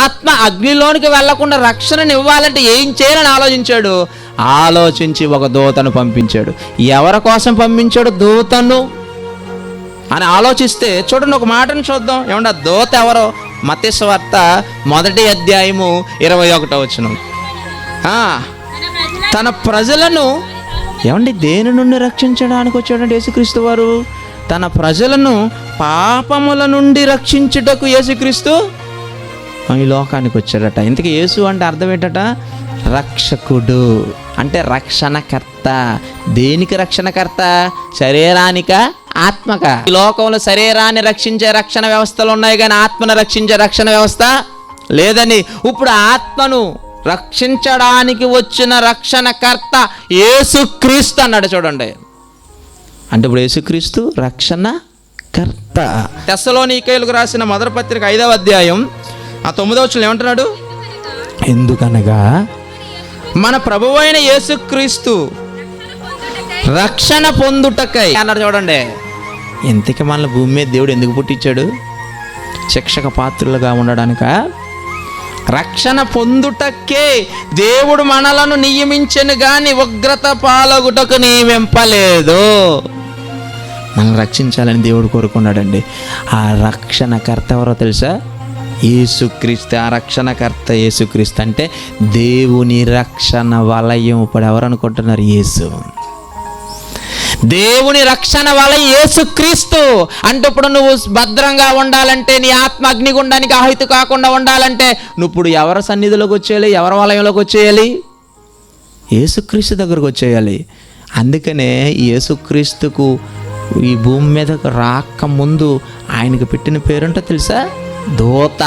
ఆత్మ అగ్నిలోనికి వెళ్ళకుండా రక్షణను ఇవ్వాలంటే ఏం చేయాలని ఆలోచించాడు? ఆలోచించి ఒక దూతను పంపించాడు. ఎవరి కోసం పంపించాడు దూతను? అని ఆలోచిస్తే చూడండి ఒక మాటను చూద్దాం. ఏమన్నా దూత ఎవరో? మతేశ్వార్త మొదటి అధ్యాయము ఇరవై ఒకటో వచ్చిన తన ప్రజలను ఏమండి దేని నుండి రక్షించడానికి వచ్చాడంటే యేసుక్రీస్తు వారు? తన ప్రజలను పాపముల నుండి రక్షించుటకు యేసుక్రీస్తు ఈ లోకానికి వచ్చాడట ఇంతకీ యేసు అంటే అర్థం ఏంటట? రక్షకుడు. అంటే రక్షణకర్త. దేనికి రక్షణకర్త? శరీరానిక? ఆత్మక? ఈ లోకంలో శరీరాన్ని రక్షించే రక్షణ వ్యవస్థలు ఉన్నాయి కానీ ఆత్మను రక్షించే రక్షణ వ్యవస్థ లేదని ఇప్పుడు ఆత్మను రక్షించడానికి వచ్చిన రక్షణకర్త యేసుక్రీస్తు అన్నాడు చూడండి. అంటే ఇప్పుడు యేసుక్రీస్తు రక్షణ కర్త తెస్సలోనికేయులకు రాసిన మొదటి పత్రిక ఐదవ అధ్యాయం ఆ తొమ్మిదవ వచ్చిన ఏమంటున్నాడు? ఎందుకనగా మన ప్రభువైన యేసుక్రీస్తు రక్షణ పొందుటకై అన్నాడు చూడండి. ఇంతకి మన భూమి మీద దేవుడు ఎందుకు పుట్టించాడు? శిక్షక పాత్రులుగా ఉండడానిక? రక్షణ పొందుటకే దేవుడు మనలను నియమించను గాని ఉగ్రత పాలగుటకు నియమింపలేదు మనల్ని రక్షించాలని దేవుడు కోరుకున్నాడండి. ఆ రక్షణకర్త ఎవరో తెలుసా? యేసుక్రీస్తు ఆ రక్షణకర్త యేసుక్రీస్తు అంటే దేవుని రక్షణ వలయం. ఇప్పుడు ఎవరు అనుకుంటున్నారు? యేసు. దేవుని రక్షణ వల్ల యేసుక్రీస్తు. అంటే ఇప్పుడు నువ్వు భద్రంగా ఉండాలంటే నీ ఆత్మ అగ్నిగుండానికి ఆహితి కాకుండా ఉండాలంటే నువ్వు ఇప్పుడు ఎవరి సన్నిధిలోకి వచ్చేయాలి? ఎవరి వలయంలోకి వచ్చేయాలి? యేసుక్రీస్తు దగ్గరకు వచ్చేయాలి. అందుకనే యేసుక్రీస్తుకు ఈ భూమి మీదకు రాక ముందు ఆయనకు పెట్టిన పేరుంటో తెలుసా? దూత